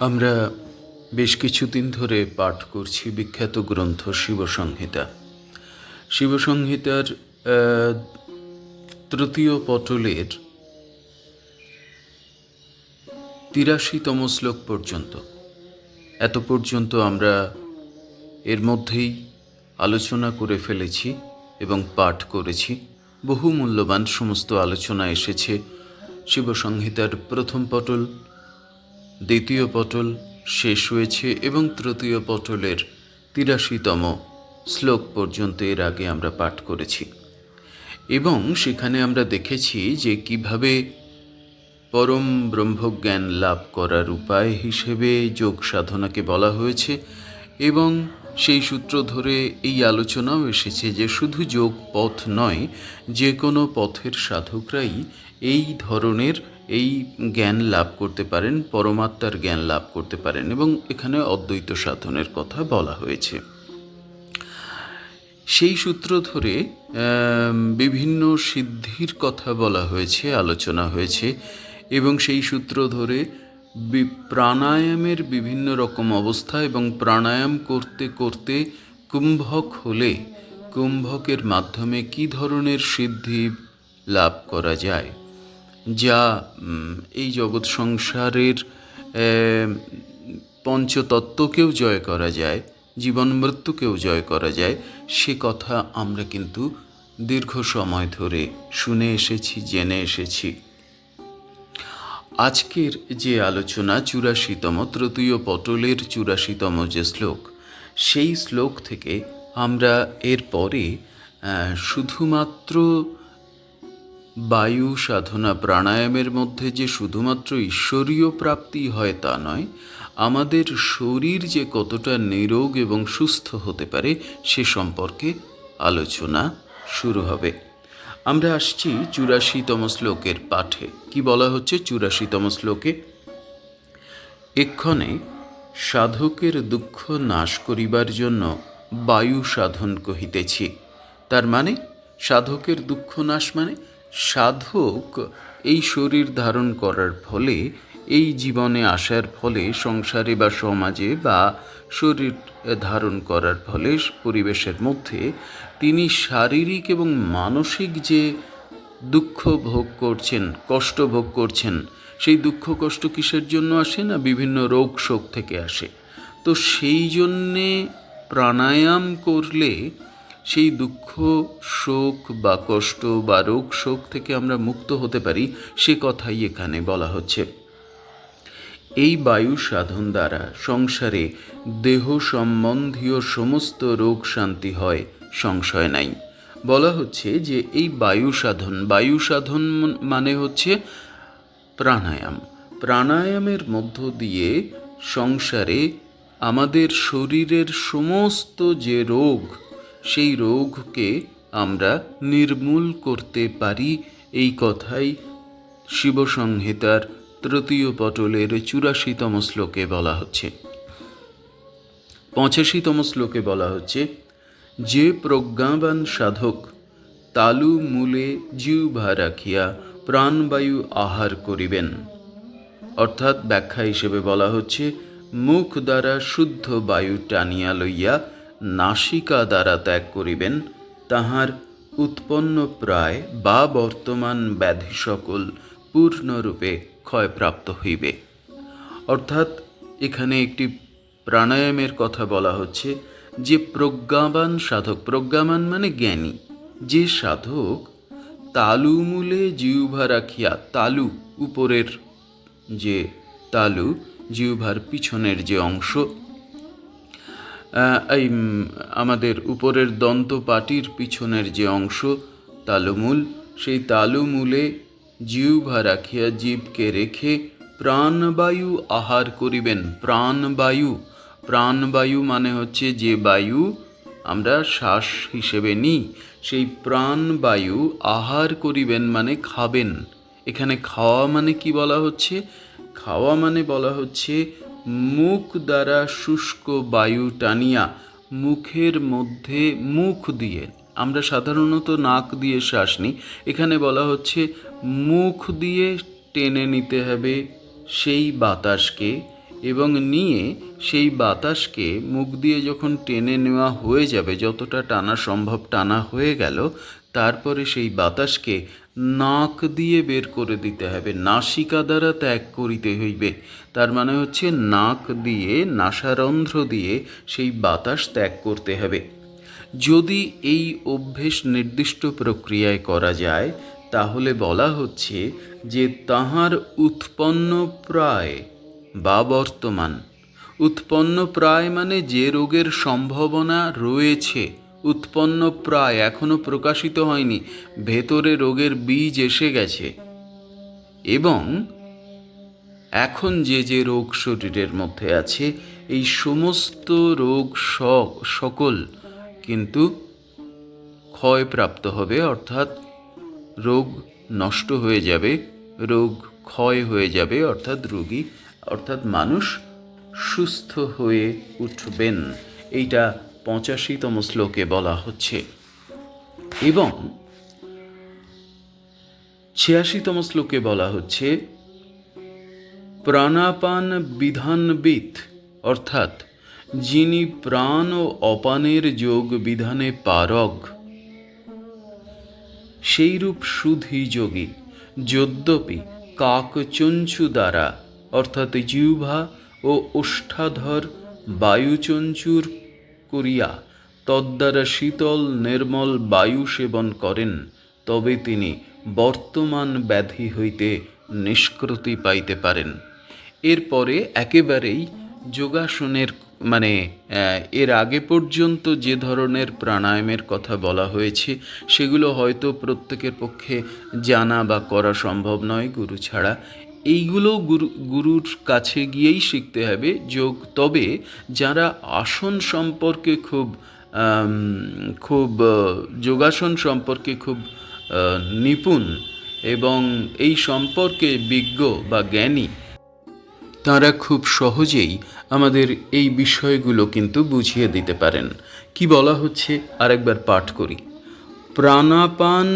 আমরা বেশ কিছুদিন ধরে পাঠ করছি বিখ্যাত গ্রন্থ শিবসংহিতা। শিবসংহিতার তৃতীয় পটলের তিরাশিতম শ্লোক পর্যন্ত। এত পর্যন্ত আমরা এর মধ্যেই আলোচনা করে ফেলেছি এবং পাঠ করেছি। বহু মূল্যবান সমস্ত আলোচনা এসেছে শিবসংহিতার প্রথম পটল দ্বিতীয় পটল শেষ হয়েছে এবং তৃতীয় পটলের তিরাশিতম শ্লোক পর্যন্ত এর আগে আমরা পাঠ করেছি। এবং সেখানে আমরা দেখেছি যে কীভাবে পরম ব্রহ্মজ্ঞান লাভ করার উপায় হিসেবে যোগ সাধনাকে বলা হয়েছে এবং সেই সূত্র ধরে এই আলোচনাও এসেছে যে শুধু যোগ পথ নয়, যে কোনো পথের সাধকরাই এই ধরনের এই জ্ঞান লাভ করতে পারেন, পরমাত্মার জ্ঞান লাভ করতে পারেন এবং এখানে অদ্বৈত সাধনের কথা বলা হয়েছে। সেই সূত্র ধরে বিভিন্ন সিদ্ধির কথা বলা হয়েছে, আলোচনা হয়েছে এবং সেই সূত্র ধরে প্রাণায়ামের বিভিন্ন রকম অবস্থা এবং প্রাণায়াম করতে করতে কুম্ভক হলে কুম্ভকের মাধ্যমে কি ধরনের সিদ্ধি লাভ করা যায়? যা এই জগৎ সংসারের পঞ্চতত্ত্বকেও জয় করা যায়, জীবন মৃত্যুকেও জয় করা যায়, সে কথা আমরা কিন্তু দীর্ঘ সময় ধরে শুনে এসেছি, জেনে এসেছি। আজকের যে আলোচনা চুরাশিতম তৃতীয় পটলের চুরাশিতম যে শ্লোক, সেই শ্লোক থেকে আমরা এরপরে শুধুমাত্র বায়ু, সাধনা, প্রাণায়ামের মধ্যে যে শুধুমাত্র ঈশ্বরীয় প্রাপ্তি হয় তা নয়, আমাদের শরীর যে কতটা নিরোগ এবং সুস্থ হতে পারে সে সম্পর্কে আলোচনা শুরু হবে। আমরা আসছি চুরাশিতম শ্লোকের পাঠে। কি বলা হচ্ছে চুরাশিতম শ্লোকে? এক্ষণে সাধকের দুঃখ নাশ করিবার জন্য বায়ু সাধন কহিতেছি। তার মানে সাধকের দুঃখ নাশ মানে সাধক এই শরীর ধারণ করার ফলে, এই জীবনে আসার ফলে, সংসারে বা সমাজে বা শরীর ধারণ করার ফলে, পরিবেশের মধ্যে তিনি শারীরিক এবং মানসিক যে দুঃখ ভোগ করছেন, কষ্ট ভোগ করছেন, সেই দুঃখ কষ্ট কিসের জন্য আসে না? বিভিন্ন রোগ শোক থেকে আসে। তো সেই জন্যে প্রাণায়াম করলে সেই দুঃখ, শোক বা কষ্ট বা রোগ শোক থেকে আমরা মুক্ত হতে পারি, সে কথাই এখানে বলা হচ্ছে। এই বায়ু সাধন দ্বারা সংসারে দেহ সম্বন্ধীয় সমস্ত রোগ শান্তি হয়, সংশয় নাই। বলা হচ্ছে যে এই বায়ু সাধন বায়ু সাধন মন- হচ্ছে প্রাণায়াম। প্রাণায়ামের মধ্য দিয়ে সংসারে আমাদের শরীরের সমস্ত যে রোগ সেই রোগকে আমরা নির্মূল করতে পারি। এই কথাই শিবসংহিতার তৃতীয় পটলের চুরাশিতম শ্লোকে বলা হচ্ছে। পঁচাশিতম শ্লোকে বলা হচ্ছে, যে প্রজ্ঞাবান সাধক তালু মূলে জিহ্বা রাখিয়া প্রাণবায়ু আহার করিবেন। অর্থাৎ ব্যাখ্যা হিসেবে বলা হচ্ছে, মুখ দ্বারা শুদ্ধ বায়ু টানিয়া লইয়া নাসিকা দ্বারা ত্যাগ করিবেন, তাহার উৎপন্ন প্রায় বা বর্তমান ব্যাধি সকল পূর্ণরূপে ক্ষয়প্রাপ্ত হইবে। অর্থাৎ এখানে একটি প্রাণায়ামের কথা বলা হচ্ছে যে প্রজ্ঞাবান সাধক, প্রজ্ঞাবান মানে জ্ঞানী, যে সাধক তালুমূলে জিউভা রাখিয়া, তালু উপরের যে তালু জিউভার পিছনের যে অংশ এই আমাদের উপরের দন্ত পাটির পিছনের যে অংশ, তালুমূল, সেই তালুমূলে জিহ্বা রাখিয়া জীবকে রেখে প্রাণবায়ু আহার করিবেন। প্রাণবায়ু। প্রাণবায়ু মানে হচ্ছে যে বায়ু আমরা শ্বাস হিসেবে নিই, সেই প্রাণবায়ু আহার করিবেন মানে খাবেন। এখানে খাওয়া মানে কি বলা হচ্ছে? খাওয়া মানে বলা হচ্ছে মুখ দ্বারা শুষ্ক বায়ু টানিয়া মুখের মধ্যে মুখ দিয়ে, আমরা সাধারণত নাক দিয়ে শ্বাস নিই, এখানে বলা হচ্ছে মুখ দিয়ে টেনে নিতে হবে সেই বাতাসকে এবং নিয়ে সেই বাতাসকে মুখ দিয়ে যখন টেনে নেওয়া হয়ে যাবে, যতটা টানা সম্ভব টানা হয়ে গেল, তারপরে সেই বাতাসকে নাক দিয়ে বের করে দিতে হবে। নাসিকা দ্বারা ত্যাগ করিতে হইবে। তার মানে হচ্ছে নাক দিয়ে, নাসারন্ধ্র দিয়ে সেই বাতাস ত্যাগ করতে হবে। যদি এই অভ্যেস নির্দিষ্ট প্রক্রিয়ায় করা যায়, তাহলে বলা হচ্ছে যে তাহার উৎপন্ন প্রায় বা বর্তমান। উৎপন্ন প্রায় মানে যে রোগের সম্ভাবনা রয়েছে উৎপন্ন প্রায় এখনও প্রকাশিত হয়নি। ভেতরে রোগের বীজ এসে গেছে। এবং এখন যে যে রোগ শরীরের মধ্যে আছে, এই সমস্ত রোগ সকল কিন্তু ক্ষয়প্রাপ্ত হবে, অর্থাৎ রোগ নষ্ট হয়ে যাবে, রোগ ক্ষয় হয়ে যাবে, অর্থাৎ রোগী, অর্থাৎ মানুষ সুস্থ হয়ে উঠবেন। এইটা পঁচাশিতম শ্লোকে বলা হচ্ছে। এবং ছিয়াশিতম শ্লোকে বলা হচ্ছে, প্রাণাপান বিধানবিদ অর্থাৎ যিনি প্রাণ ও অপানের যোগ বিধানে পারগ, সেইরূপ সুধি যোগী যদ্যপি কাকচঞ্চু দ্বারা, অর্থাৎ জিহ্বা ও ওষ্ঠাধর বায়ুচঞ্চুর করিয়া তদ্বারা শীতল নির্মল বায়ু সেবন করেন, তবে তিনি বর্তমান ব্যাধি হইতে নিষ্কৃতি পাইতে পারেন। এরপরে একেবারেই যোগাসনের মানে এর আগে পর্যন্ত যে ধরনের প্রাণায়ামের কথা বলা হয়েছে, সেগুলো হয়তো প্রত্যেকের পক্ষে জানা বা করা সম্ভব নয়, গুরু ছাড়া। এইগুলো গুরু, গুরুর কাছে গিয়েই শিখতে হবে। যোগ, তবে যারা আসন সম্পর্কে খুব খুব যোগাসন সম্পর্কে খুব নিপুণ এবং এই সম্পর্কে বিজ্ঞ বা জ্ঞানী, তারা খুব সহজেই আমাদের এই বিষয়গুলো কিন্তু বুঝিয়ে দিতে পারেন। কি বলা হচ্ছে? আরেকবার পাঠ করি। প্রাণাপান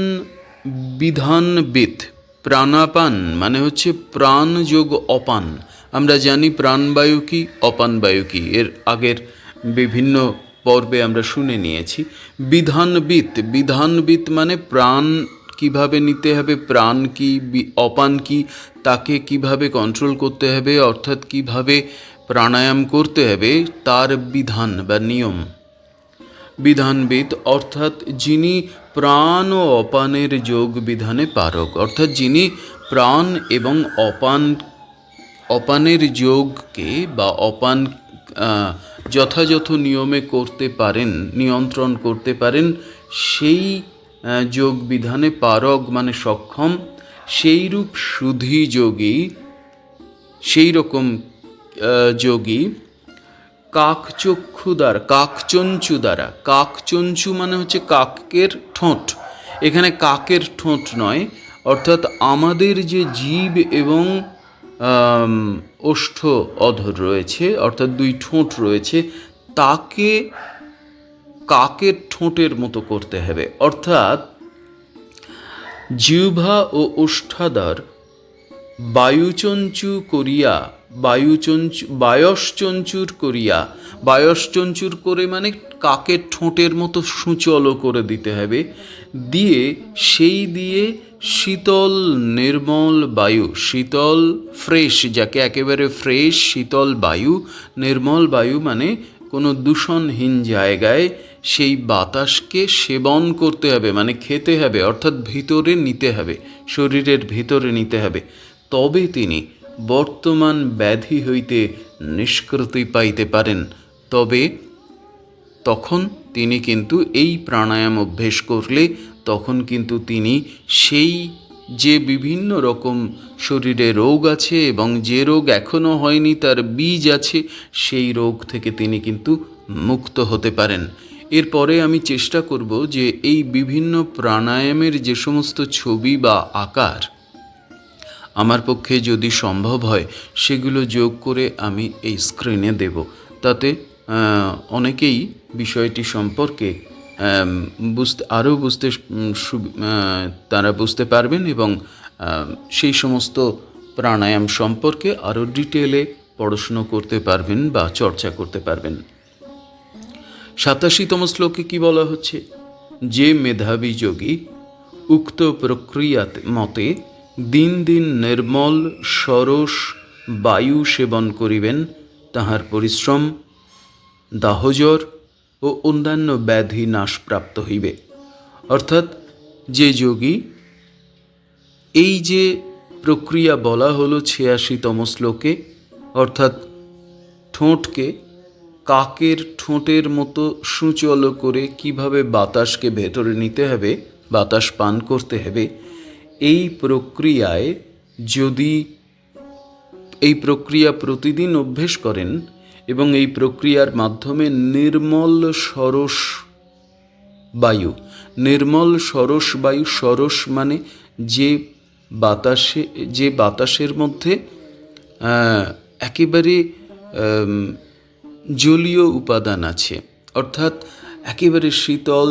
বিধানবিদ প্রাণাপান মানে হচ্ছে প্রাণযোগ অপান। আমরা জানি প্রাণবায়ু কি, অপান বায়ু কি। এর আগের বিভিন্ন পর্বে আমরা শুনে নিয়েছি। বিধানবিদ বিধানবিদ মানে প্রাণ কীভাবে নিতে হবে, প্রাণ কি অপান কি, তাকে কীভাবে কন্ট্রোল করতে হবে, অর্থাৎ কীভাবে প্রাণায়াম করতে হবে, তার বিধান বা নিয়ম। বিধানবিদ অর্থাৎ যিনি প্রাণ ও অপানের যোগ বিধানে পারক। অর্থাৎ যিনি প্রাণ এবং অপান, অপানের যোগকে বা অপান যথাযথ নিয়মে করতে পারেন, নিয়ন্ত্রণ করতে পারেন, সেই যোগ বিধানে পারগ মানে সক্ষম। সেইরূপ সুধী যোগী, সেই রকম যোগী কাকচক্ষু দ্বারা কাকচঞ্চু দ্বারা কাকচঞ্চু মানে হচ্ছে কাকের ঠোঁট। এখানে কাকের ঠোঁট নয়, অর্থাৎ আমাদের যে জীব এবং ওষ্ঠ অধর রয়েছে, অর্থাৎ দুই ঠোঁট রয়েছে, তাকে কাকের ঠোঁটের মতো করতে হবে। অর্থাৎ জিহ্বা ও ওষ্ঠাধর বায়ুচঞ্চু করিয়া বায়ুচঞ্চু, বায়সচঞ্চুর করিয়া, বায়সচঞ্চুর করে মানে কাকের ঠোঁটের মতো সুচলও করে দিতে হবে, দিয়ে সেই দিয়ে শীতল নির্মল বায়ু, শীতল ফ্রেশ, যাকে একেবারে ফ্রেশ, শীতল বায়ু, নির্মল বায়ু মানে কোনো দূষণহীন জায়গায় সেই বাতাসকে সেবন করতে হবে মানে খেতে হবে, অর্থাৎ ভিতরে নিতে হবে, শরীরের ভিতরে নিতে হবে। তবে তিনি বর্তমান ব্যাধি হইতে নিষ্কৃতি পাইতে পারেন, তবে তখন তিনি কিন্তু এই প্রাণায়াম অভ্যেস করলে তখন কিন্তু তিনি সেই যে বিভিন্ন রকম শরীরে রোগ আছে এবং যে রোগ এখনও হয়নি তার বীজ আছে, সেই রোগ থেকে তিনি কিন্তু মুক্ত হতে পারেন। এরপরে আমি চেষ্টা করব যে এই বিভিন্ন প্রাণায়ামের যে সমস্ত ছবি বা আকার আমার পক্ষে যদি সম্ভব হয়, সেগুলো যোগ করে আমি এই স্ক্রিনে দেব। তাতে অনেকেই বিষয়টি সম্পর্কে বুঝতে, আরও বুঝতে তারা বুঝতে পারবেন এবং সেই সমস্ত প্রাণায়াম সম্পর্কে আরও ডিটেলে পড়াশুনো করতে পারবেন বা চর্চা করতে পারবেন। সাতাশিতম শ্লোকে কি বলা হচ্ছে? যে মেধাবী যোগী উক্ত প্রক্রিয়াতে মতে দিন দিন নির্মল, সরস, বায়ু সেবন করিবেন, তাহার পরিশ্রম, দাহজর ও অন্যান্য ব্যাধি নাশপ্রাপ্ত হইবে। অর্থাৎ যে যোগী এই যে প্রক্রিয়া বলা হলো ছিয়াশিতম শ্লোকে, অর্থাৎ ঠোঁটকে কাকের ঠোঁটের মতো সুচল করে কীভাবে বাতাসকে ভেতরে নিতে হবে, বাতাস পান করতে হবে এই প্রক্রিয়ায় যদি এই প্রক্রিয়া প্রতিদিন অভ্যেস করেন এবং এই প্রক্রিয়ার মাধ্যমে নির্মল সরস বায়ু, নির্মল সরস বায়ু, সরস মানে যে বাতাসে, যে বাতাসের মধ্যে একেবারে জলীয় উপাদান আছে। অর্থাৎ একেবারে শীতল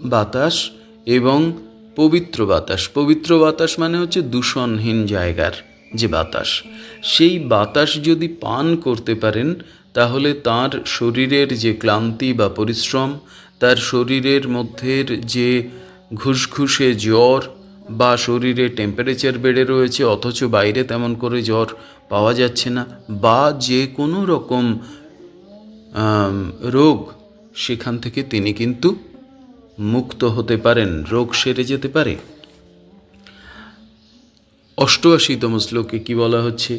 বাতাস এবং পবিত্র বাতাস। পবিত্র বাতাস মানে হচ্ছে দূষণহীন জায়গার যে বাতাস। সেই বাতাস যদি পান করতে পারেন, তাহলে তার শরীরের যে ক্লান্তি বা পরিশ্রম, তার শরীরের মধ্যের যে ঘুষঘুষে জ্বর বা শরীরে টেম্পারেচার বেড়ে রয়েছে, অথচ বাইরে তেমন করে জ্বর পাওয়া যাচ্ছে না, বা যে কোনো রকম রোগ, সেখান থেকে তিনি কিন্তু মুক্ত হতে পারেন, রোগ সেরে যেতে পারে। অষ্টআশিতম শ্লোকে কি বলা হচ্ছে?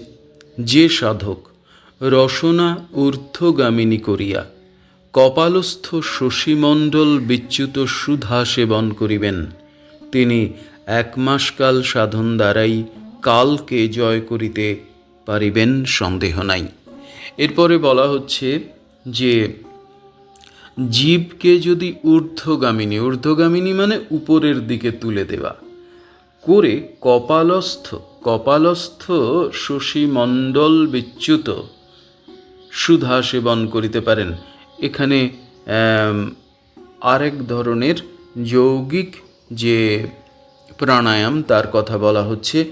যে সাধক রসনা ঊর্ধ্বগামিনী করিয়া কপালস্থ শশীমণ্ডল বিচ্যুত সুধা সেবন করিবেন, তিনি এক মাসকাল সাধন দ্বারাই কালকে জয় করিতে পারিবেন, সন্দেহ নাই। এরপরে বলা হচ্ছে যে জীবকে যদি ঊর্ধ্বগামিনী ঊর্ধ্বগামিনী মানে উপরের দিকে তুলে দেওয়া। করে কপালস্থ কপালস্থ শশীমণ্ডল বিচ্যুত। সুধা সেবন করিতে পারেন। এখানে আরেক ধরনের যৌগিক যে প্রাণায়াম তার কথা বলা হচ্ছে,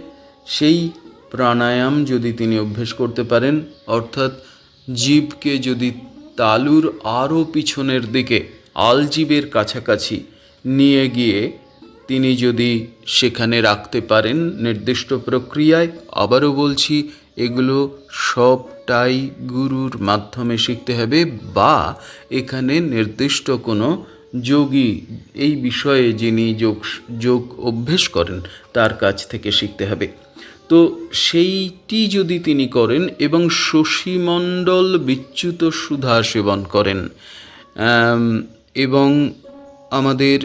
সেই প্রাণায়াম যদি তিনি অভ্যেস করতে পারেন, অর্থাৎ জীবকে যদি তালুর আরও পিছনের দিকে আলজীবের কাছাকাছি নিয়ে গিয়ে তিনি যদি সেখানে রাখতে পারেন নির্দিষ্ট প্রক্রিয়ায়, আবারও বলছি, এগুলো সবটাই গুরুর মাধ্যমে শিখতে হবে বা এখানে নির্দিষ্ট কোনো যোগী এই বিষয়ে যিনি যোগ যোগ অভ্যেস করেন, তার কাছ থেকে শিখতে হবে। তো সেইটি যদি তিনি করেন এবং শশীমণ্ডল বিচ্যুত সুধা সেবন করেন এবং আমাদের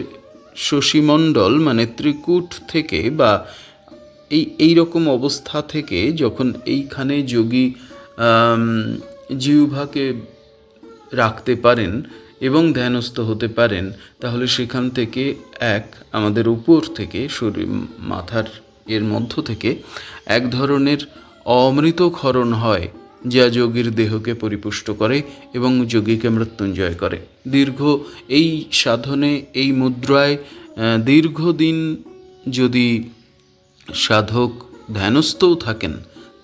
শশীমণ্ডল মানে ত্রিকূট থেকে বা এই এই রকম অবস্থা থেকে যখন এইখানে যোগী জিহ্বাকে রাখতে পারেন এবং ধ্যানস্থ হতে পারেন, তাহলে সেখান থেকে এক আমাদের উপর থেকে শরীর, মাথার এর মধ্য থেকে এক ধরনের অমৃত ক্ষরণ হয়, যা যোগীর দেহকে পরিপুষ্ট করে এবং যোগীকে মৃত্যুঞ্জয় করে। দীর্ঘ এই সাধনে, এই মুদ্রায় দীর্ঘদিন যদি সাধক ধ্যানস্থও থাকেন,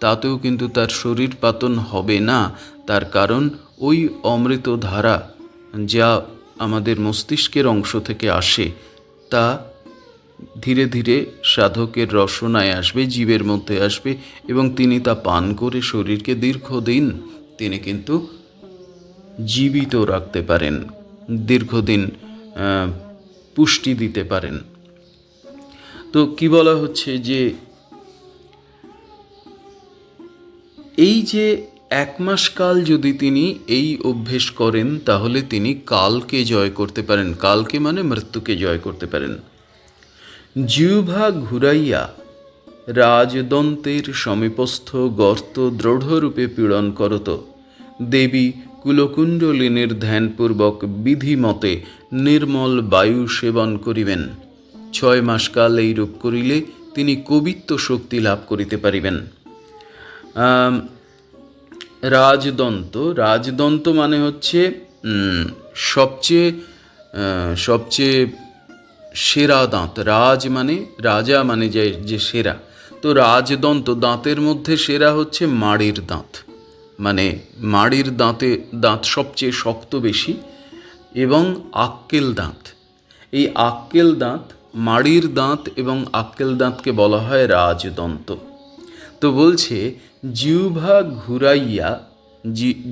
তাতেও কিন্তু তার শরীর পাতন হবে না। তার কারণ ওই অমৃত ধারা যা আমাদের মস্তিষ্কের অংশ থেকে আসে, তা ধীরে ধীরে সাধকের রসনায় আসবে, জীবের মধ্যে আসবে এবং তিনি তা পান করে শরীরকে দীর্ঘদিন তিনি কিন্তু জীবিত রাখতে পারেন, দীর্ঘদিন পুষ্টি দিতে পারেন। তো কি বলা হচ্ছে যে এই যে এক মাস কাল যদি তিনি এই অভ্যেস করেন, তাহলে তিনি কালকে জয় করতে পারেন। কালকে মানে মৃত্যুকে জয় করতে পারেন। জিহ্বা ঘুরাইয়া রাজদন্তের সমীপস্থ গর্ত দৃঢ়রূপে পীড়ন করত। দেবী কুলকুণ্ডলিনীর ধ্যানপূর্বক বিধিমতে নির্মল বায়ু সেবন করিবেন। ছয় মাসকাল এইরূপ করিলে তিনি কবিত্ব শক্তি লাভ করিতে পারিবেন। রাজদন্ত রাজদন্ত মানে হচ্ছে সবচেয়ে সবচেয়ে সেরা দাঁত। রাজ মানে রাজা মানে যে যে সেরা। তো রাজদন্ত দাঁতের মধ্যে সেরা হচ্ছে মাড়ির দাঁত। মানে মাড়ির দাঁতে, দাঁত সবচেয়ে শক্ত বেশি এবং আক্কেল দাঁত। এই আক্কেল দাঁত, মাড়ির দাঁত এবং আক্কেল দাঁতকে বলা হয় রাজদন্ত। তো বলছে, জিহ্বা ঘুরাইয়া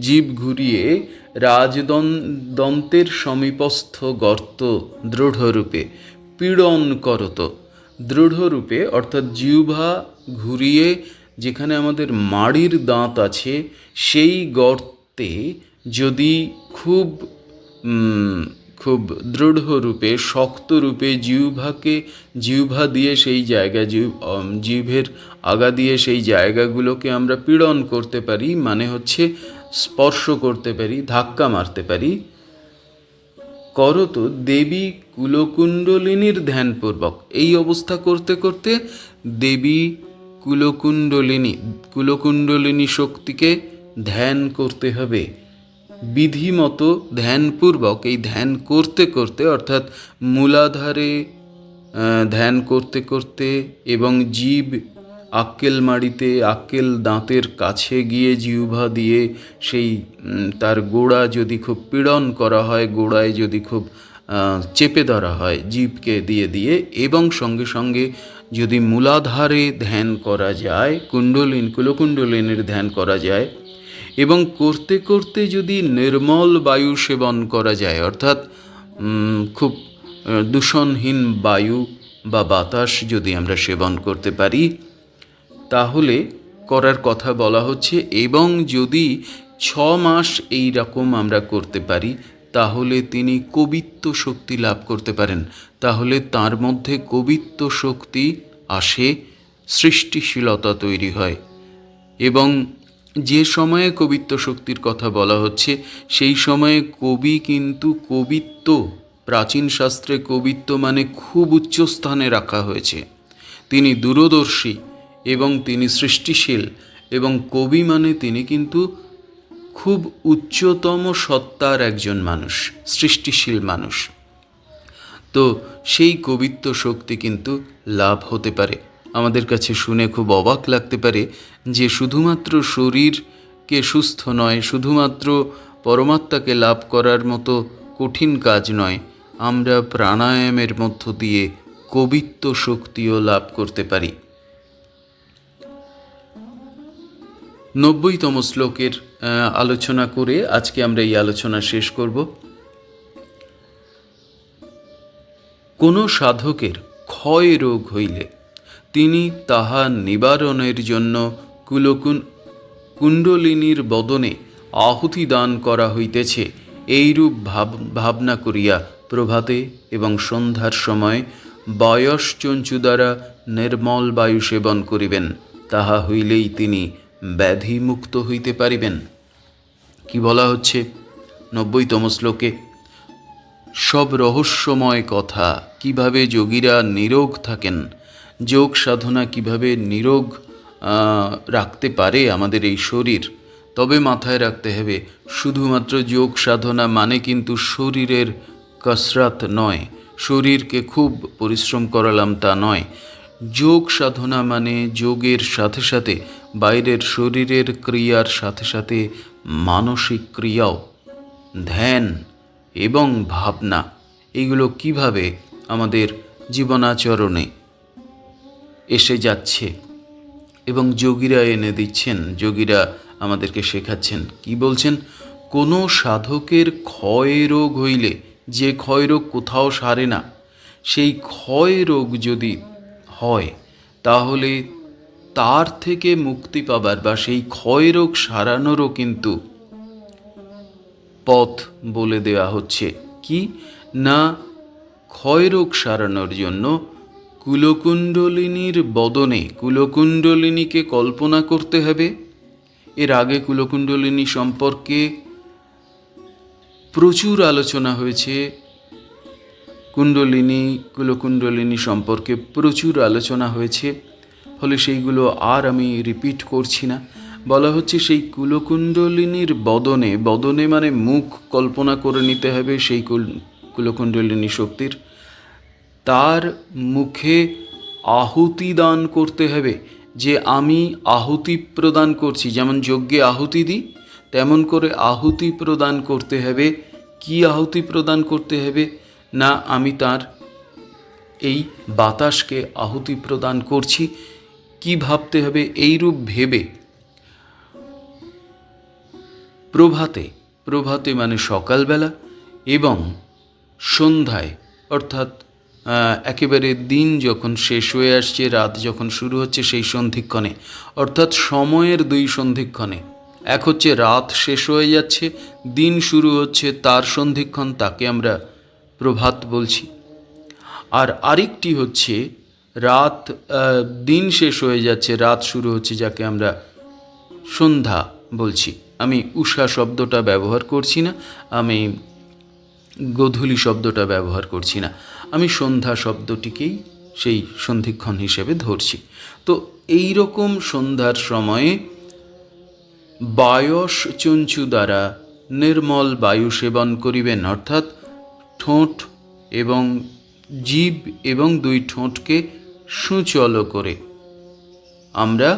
জীব ঘুরিয়ে রাজদন, দন্তের সমীপস্থ গর্ত দৃঢ়রূপে পীড়ন করত। দৃঢ়রূপে, অর্থাৎ জিহ্বা ঘুরিয়ে যেখানে আমাদের মাড়ির দাঁত আছে, সেই গর্তে যদি খুব খুব দৃঢ় রূপে শক্ত রূপে জিহ্বাকে, জিহ্বা দিয়ে সেই জায়গা জিভের আগা দিয়ে সেই জায়গাগুলোকে আমরা পীড়ন করতে পারি মানে হচ্ছে স্পর্শ করতে পারি, ধাক্কা মারতে পারি। করত দেবী কুলকুণ্ডলিনীর ধ্যানপূর্বক। এই অবস্থা করতে করতে দেবী কুলকুণ্ডলিনী কুলকুণ্ডলিনী শক্তিকে ধ্যান করতে হবে। বিধিমতো ধ্যানপূর্বক এই ধ্যান করতে করতে, অর্থাৎ মূলাধারে ধ্যান করতে করতে এবং জীব আক্কেল মাড়িতে আক্কেল দাঁতের কাছে গিয়ে জিহ্বা দিয়ে সেই তার গোড়া যদি খুব পীড়ন করা হয়, গোড়ায় যদি খুব চেপে ধরা হয় জীবকে দিয়ে দিয়ে এবং সঙ্গে সঙ্গে যদি মূলাধারে ধ্যান করা যায়, কুণ্ডলিন, কুলকুণ্ডলিনের ধ্যান করা যায় এবং করতে করতে যদি নির্মল বায়ু সেবন করা যায়, অর্থাৎ খুব দূষণহীন বায়ু বা বাতাস যদি আমরা সেবন করতে পারি তাহলে করার কথা বলা হচ্ছে, এবং যদি ছ মাস এই রকম আমরা করতে পারি, তাহলে তিনি কবিত্ব শক্তি লাভ করতে পারেন। তাহলে তার মধ্যে কবিত্ব শক্তি আসে, সৃষ্টিশীলতা তৈরি হয়। এবং যে সময়ে কবিত্ব শক্তির কথা বলা হচ্ছে, সেই সময়ে কবি কিন্তু কবিত্ব, প্রাচীন শাস্ত্রে কবিত্ব মানে খুব উচ্চ স্থানে রাখা হয়েছে। তিনি দূরদর্শী এবং তিনি সৃষ্টিশীল এবং কবি মানে তিনি কিন্তু খুব উচ্চতম সত্তার একজন মানুষ, সৃষ্টিশীল মানুষ। তো সেই কবিত্ব শক্তি কিন্তু লাভ হতে পারে। আমাদের কাছে শুনে খুব অবাক লাগতে পারে যে শুধুমাত্র শরীরকে সুস্থ নয়, শুধুমাত্র পরমাত্মাকে লাভ করার মতো কঠিন কাজ নয়, আমরা প্রাণায়ামের মধ্য দিয়ে কবিত্ব শক্তিও লাভ করতে পারি। নব্বইতম শ্লোকের আলোচনা করে আজকে আমরা এই আলোচনা শেষ করব। কোনো সাধকের ক্ষয় রোগ হইলে তিনি তাহা নিবারণের জন্য কুলকুন, কুণ্ডলিনীর বদনে আহুতি দান করা হইতেছে, এইরূপ ভাব, ভাবনা করিয়া প্রভাতে এবং সন্ধ্যার সময় বয়স চঞ্চু দ্বারা নির্মল বায়ু সেবন করিবেন, তাহা হইলেই তিনি ব্যাধিমুক্ত হইতে পারিবেন? কি বলা হচ্ছে? নব্বইতম শ্লোকে, সব রহস্যময় কথা, কীভাবে যোগীরা নিরোগ থাকেন? যোগ সাধনা কীভাবে নিরোগ রাখতে পারে আমাদের এই শরীর? তবে মাথায় রাখতে হবে, শুধুমাত্র যোগ সাধনা মানে কিন্তু শরীরের কসরাত নয়, শরীরকে খুব পরিশ্রম করালাম তা নয়। যোগ সাধনা মানে যোগের সাথে সাথে বাইরের শরীরের ক্রিয়ার সাথে সাথে মানসিক ক্রিয়াও, ধ্যান এবং ভাবনা, এগুলো কীভাবে আমাদের জীবনাচরণে এসে যাচ্ছে এবং যোগীরা এনে দিচ্ছেন, যোগীরা আমাদেরকে শেখাচ্ছেন। কি বলছেন? কোনো সাধকের ক্ষয় রোগ হইলে, যে ক্ষয় রোগ কোথাও সারে না, সেই ক্ষয় রোগ যদি হয়, তাহলে তার থেকে মুক্তি পাবার বা সেই ক্ষয়রোগ সারানোরও কিন্তু পথ বলে দেওয়া হচ্ছে। কি? না ক্ষয়রোগ সারানোর জন্য কুলকুণ্ডলিনীর বদনে কুলকুণ্ডলিনীকে কল্পনা করতে হবে। এর আগে কুলকুণ্ডলিনী সম্পর্কে প্রচুর আলোচনা হয়েছে। কুণ্ডলিনী, কুলকুণ্ডলিনী সম্পর্কে প্রচুর আলোচনা হয়েছে। ফলে সেইগুলো আর আমি রিপিট করছি না। বলা হচ্ছে সেই কুলকুণ্ডলিনীর বদনে বদনে মানে মুখ কল্পনা করে নিতে হবে সেই কুল- কুলকুণ্ডলিনী শক্তির। তার মুখে আহুতি দান করতে হবে, যে আমি আহুতি প্রদান করছি। যেমন যজ্ঞে আহুতি দিই, তেমন করে আহুতি প্রদান করতে হবে। কি আহুতি প্রদান করতে হবে? না, আমি তার এই বাতাসকে আহুতি প্রদান করছি। কি ভাবতে হবে এইরূপ ভেবে? প্রভাতে প্রভাতে মানে সকালবেলা এবং সন্ধ্যায়, অর্থাৎ একেবারে দিন যখন শেষ হয়ে আসছে, রাত যখন শুরু হচ্ছে সেই সন্ধিক্ষণে, অর্থাৎ সময়ের দুই সন্ধিক্ষণে। এক হচ্ছে রাত শেষ হয়ে যাচ্ছে, দিন শুরু হচ্ছে তার সন্ধিক্ষণ তাকে আমরা প্রভাত বলছি। আর আরেকটি হচ্ছে রাত দিন শেষ হয়ে যাচ্ছে, রাত শুরু হচ্ছে যাকে আমরা সন্ধ্যা বলছি। আমি উষা শব্দটা ব্যবহার করছি না, আমি গোধূলি শব্দটা ব্যবহার করছি না। আমি সন্ধ্যা শব্দটিকেই সেই সন্ধিক্ষণ হিসেবে ধরছি। তো এই রকম সন্ধ্যার সময়ে বায়স চঞ্চু দ্বারা নির্মল বায়ু সেবন করিবেন, অর্থাৎ ঠোঁট এবং জীব এবং দুই ঠোঁটকে সুচল করে। আমরা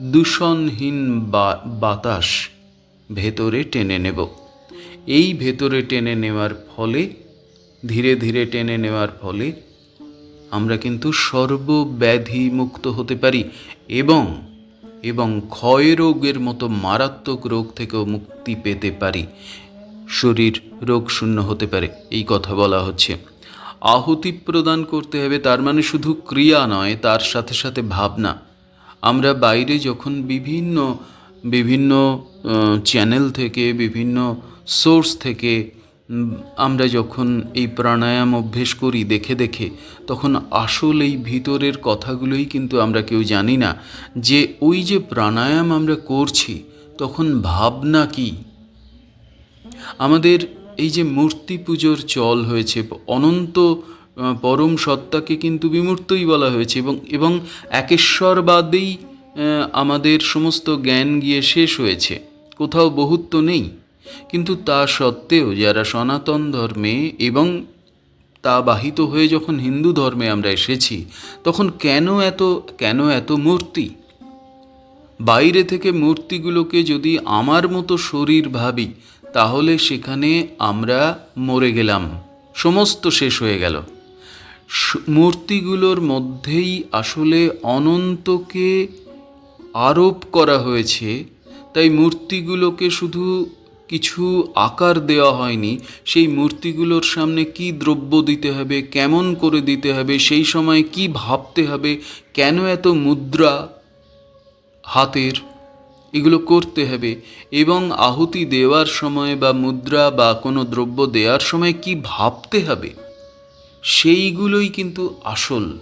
দূষণহীন বাতাস ভেতরে টেনে নেব। এই ভেতরে টেনে নেওয়ার ফলে, ধীরে ধীরে টেনে নেওয়ার ফলে আমরা কিন্তু সর্বব্যাধি মুক্ত হতে পারি এবং এবং ক্ষয় রোগের মতো মারাত্মক রোগ থেকেও মুক্তি পেতে পারি। শরীর রোগ শূন্য হতে পারে, এই কথা বলা হচ্ছে। আহুতি প্রদান করতে হবে, তার মানে শুধু ক্রিয়া নয়, তার সাথে সাথে ভাবনা। আমরা বাইরে যখন বিভিন্ন বিভিন্ন চ্যানেল থেকে, বিভিন্ন সোর্স থেকে আমরা যখন এই প্রাণায়াম অভ্যেস করি, দেখে দেখে, তখন আসল এই ভিতরের কথাগুলোই কিন্তু আমরা কেউ জানি না। যে ওই যে প্রাণায়াম আমরা করছি, তখন ভাবনা কি? আমাদের এই যে মূর্তি পুজোর চল হয়েছে, অনন্ত পরম সত্তাকে কিন্তু বিমূর্তই বলা হয়েছে এবং এবং একেশ্বরবাদেই আমাদের সমস্ত জ্ঞান গিয়ে শেষ হয়েছে। কোথাও বহুত্ব নেই। কিন্তু তা সত্ত্বেও যারা সনাতন ধর্মে এবং তা বাহিত হয়ে যখন হিন্দু ধর্মে আমরা এসেছি, তখন কেন এত কেন এত মূর্তি? বাইরে থেকে মূর্তিগুলোকে যদি আমার মতো শরীর ভাবি তাহলে সেখানে আমরা মরে গেলাম। সমস্ত শেষ হয়ে গেল। মূর্তিগুলোর মধ্যেই আসলে অনন্তকে আরোপ করা হয়েছে। তাই মূর্তিগুলোকে শুধু কিছু আকার দেওয়া হয়নি। সেই মূর্তিগুলোর সামনে কি দ্রব্য দিতে হবে, কেমন করে দিতে হবে, সেই সময় কি ভাবতে হবে, কেন এত মুদ্রা হাতের এগুলো করতে হবে। এবং আহুতি দেওয়ার সময় বা মুদ্রা বা কোনো দ্রব্য দেওয়ার সময় কি ভাবতে হবে? সেইগুলোই কিন্তু আসল।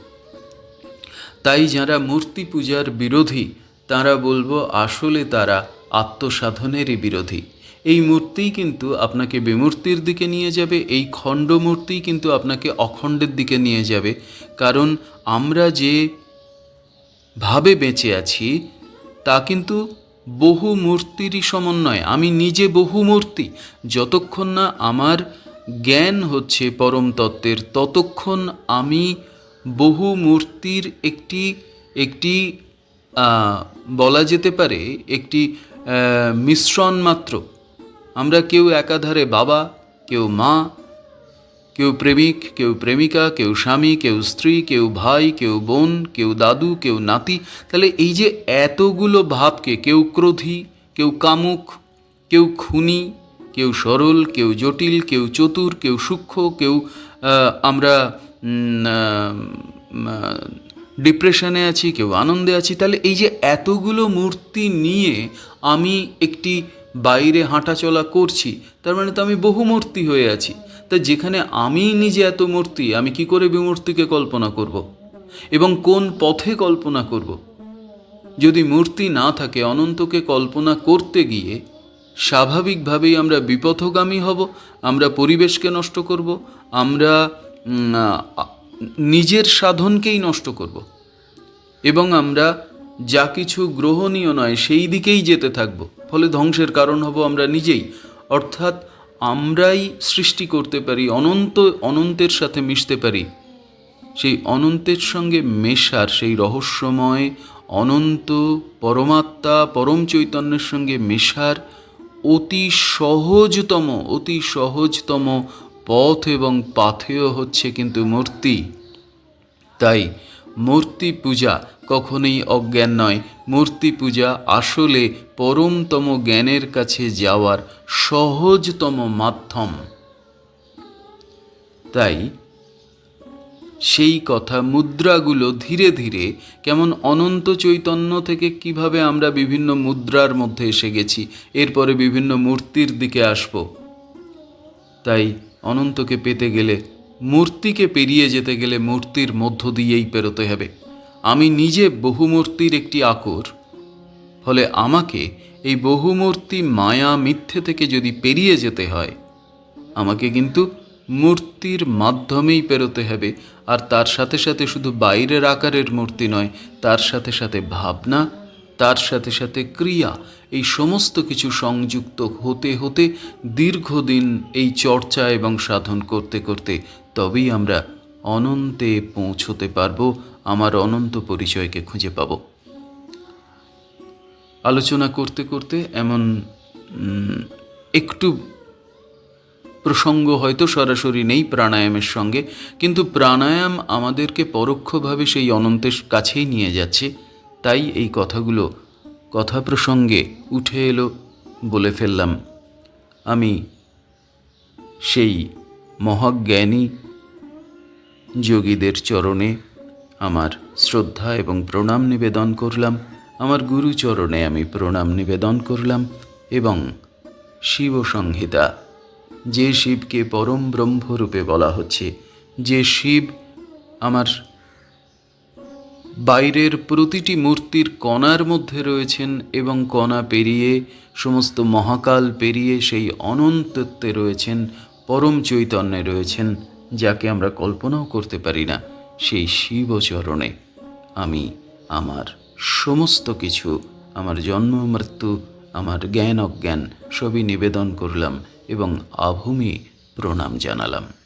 তাই যারা মূর্তি পূজার বিরোধী, তারা বলব আসলে তারা আত্মসাধনেরই বিরোধী। এই মূর্তিই কিন্তু আপনাকে বিমূর্তির দিকে নিয়ে যাবে, এই খণ্ড মূর্তিই কিন্তু আপনাকে অখণ্ডের দিকে নিয়ে যাবে। কারণ আমরা যে ভাবে বেঁচে আছি, তা কিন্তু বহু মূর্তিরই সমন্বয়। আমি নিজে বহু মূর্তি। যতক্ষণ না আমার জ্ঞান হচ্ছে পরম তত্ত্বের, ততক্ষণ আমি বহু মূর্তির একটি একটি বলা যেতে পারে, একটি মিশ্রণ মাত্র। আমরা কেউ একাধারে বাবা, কেউ মা কেউ প্রেমিক, কেউ প্রেমিকা, কেউ স্বামী, কেউ স্ত্রী, কেউ ভাই, কেউ বোন, কেউ দাদু, কেউ নাতি, তাহলে এই যে এতগুলো ভাবকে কেউ ক্রোধী, কেউ কামুক, কেউ খুনি, কেউ সরল, কেউ জটিল, কেউ চতুর, কেউ সূক্ষ্ম, কেউ আমরা ডিপ্রেশনে আছি, কেউ আনন্দে আছি, তাহলে এই যে এতগুলো মূর্তি নিয়ে আমি একটি বাইরে হাঁটাচলা করছি, তার মানে তো আমি বহু মূর্তি হয়ে আছি। তা যেখানে আমি নিজে এত মূর্তি, আমি কি করে বিমূর্তিকে কল্পনা করব? এবং কোন পথে কল্পনা করব? যদি মূর্তি না থাকে, অনন্তকে কল্পনা করতে গিয়ে স্বাভাবিকভাবেই আমরা বিপথগামী হব, আমরা পরিবেশকে নষ্ট করব, আমরা নিজের সাধনকেই নষ্ট করব। এবং আমরা যা কিছু গ্রহণীয় নয়, সেই দিকেই যেতে থাকব। ফলে ধ্বংসের কারণ হব আমরা নিজেই। অর্থাৎ আমরাই সৃষ্টি করতে পারি, অনন্ত, অনন্তের সাথে মিশতে পারি। সেই অনন্তের সঙ্গে মেশার, সেই রহস্যময় অনন্ত পরমাত্মা, পরম চৈতন্যের সঙ্গে মেশার অতি সহজতম অতি সহজতম পথ এবং পাথেয় হচ্ছে কিন্তু মূর্তি। তাই মূর্তি পূজা কখনোই অজ্ঞান নয়। মূর্তি পূজা আসলে পরমতম জ্ঞানের কাছে যাওয়ার সহজতম মাধ্যম। তাই সেই কথা মুদ্রাগুলো ধীরে ধীরে কেমন অনন্ত চৈতন্য থেকে কীভাবে আমরা বিভিন্ন মুদ্রার মধ্যে এসে গেছি, এরপরে বিভিন্ন মূর্তির দিকে আসব। তাই অনন্তকে পেতে গেলে, মূর্তিকে পেরিয়ে যেতে গেলে মূর্তির মধ্য দিয়েই পেরোতে হবে। আমি নিজে বহুমূর্তির একটি আকর, ফলে আমাকে এই বহুমূর্তি মায়া মিথ্যে থেকে যদি পেরিয়ে যেতে হয়, আমাকে কিন্তু মূর্তির মাধ্যমেই পেরোতে হবে। আর তার সাথে সাথে শুধু বাইরের আকারের মূর্তি নয়, তার সাথে সাথে ভাবনা, তার সাথে সাথে ক্রিয়া, এই সমস্ত কিছু সংযুক্ত হতে হতে দীর্ঘদিন এই চর্চা এবং সাধন করতে করতে তবেই আমরা অনন্তে পৌঁছতে পারব। আমার অনন্ত পরিচয়কে খুঁজে পাবো। আলোচনা করতে করতে এমন একটু প্রসঙ্গ হয়তো সরাসরি নেই প্রাণায়ামের সঙ্গে, কিন্তু প্রাণায়াম আমাদেরকে পরোক্ষভাবে সেই অনন্তের কাছেই নিয়ে যাচ্ছে। তাই এই কথাগুলো কথা প্রসঙ্গে উঠে এলো বলে ফেললাম। আমি সেই মহাজ্ঞানী যোগীদের চরণে আমার শ্রদ্ধা এবং প্রণাম নিবেদন করলাম। আমার গুরুচরণে আমি প্রণাম নিবেদন করলাম এবং শিব সংহিতা যে শিবকে পরম ব্রহ্মরূপে বলা হচ্ছে, যে শিব আমার বাইরের প্রতিটি মূর্তির কণার মধ্যে রয়েছেন এবং কণা পেরিয়ে, সমস্ত মহাকাল পেরিয়ে সেই অনন্তত্বে রয়েছেন, পরম চৈতন্যে রয়েছেন, যাকে আমরা কল্পনাও করতে পারি না। সেই শিবচরণে আমি আমার সমস্ত কিছু, আমার জন্ম, মৃত্যু, আমার জ্ঞান, অজ্ঞান সবই নিবেদন করলাম এবং আভূমি প্রণাম জানালাম।